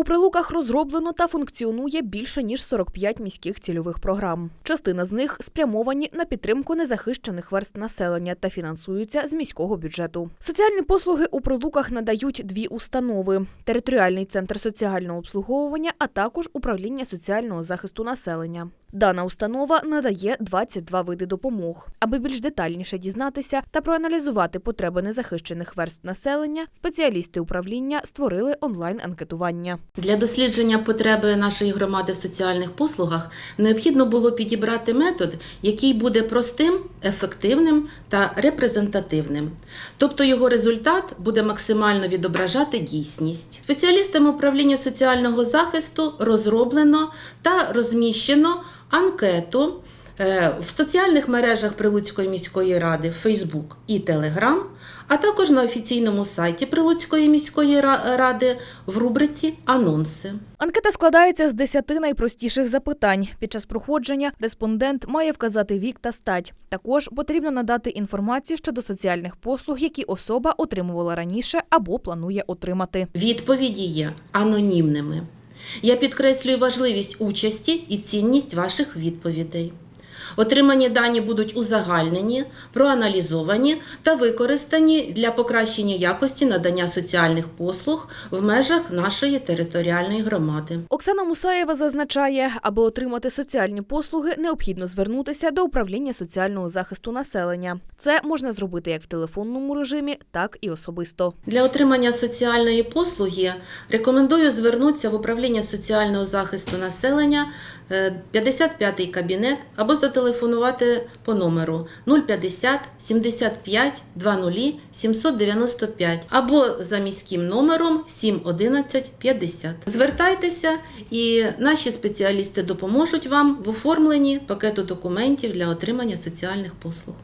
У прилуках розроблено та функціонує більше ніж 45 міських цільових програм. Частина з них спрямовані на підтримку незахищених верст населення та фінансуються з міського бюджету. Соціальні послуги у прилуках надають дві установи: територіальний центр соціального обслуговування, а також управління соціального захисту населення. Дана установа надає 22 види допомог. Аби більш детальніше дізнатися та проаналізувати потреби незахищених верств населення, спеціалісти управління створили онлайн-анкетування. Для дослідження потреби нашої громади в соціальних послугах необхідно було підібрати метод, який буде простим, ефективним та репрезентативним. Тобто його результат буде максимально відображати дійсність. Спеціалістами управління соціального захисту розроблено та розміщено анкету е, в соціальних мережах Прилуцької міської ради Facebook і Telegram, а також на офіційному сайті Прилуцької міської ради в рубриці Анонси. Анкета складається з 10 найпростіших запитань. Під час проходження респондент має вказати вік та стать. Також потрібно надати інформацію щодо соціальних послуг, які особа отримувала раніше або планує отримати. Відповіді є анонімними. Я підкреслюю важливість участі і цінність ваших відповідей. Отримані дані будуть узагальнені, проаналізовані та використані для покращення якості надання соціальних послуг в межах нашої територіальної громади. Оксана Мусаєва зазначає, аби отримати соціальні послуги, необхідно звернутися до управління соціального захисту населення. Це можна зробити як в телефонному режимі, так і особисто. Для отримання соціальної послуги рекомендую звернутися в управління соціального захисту населення, е, 55-й кабінет або зателефонувати по номеру 050 75 20 795 або за міським номером 711 50. Звертайтеся, і наші спеціалісти допоможуть вам в оформленні пакету документів для отримання соціальних послуг.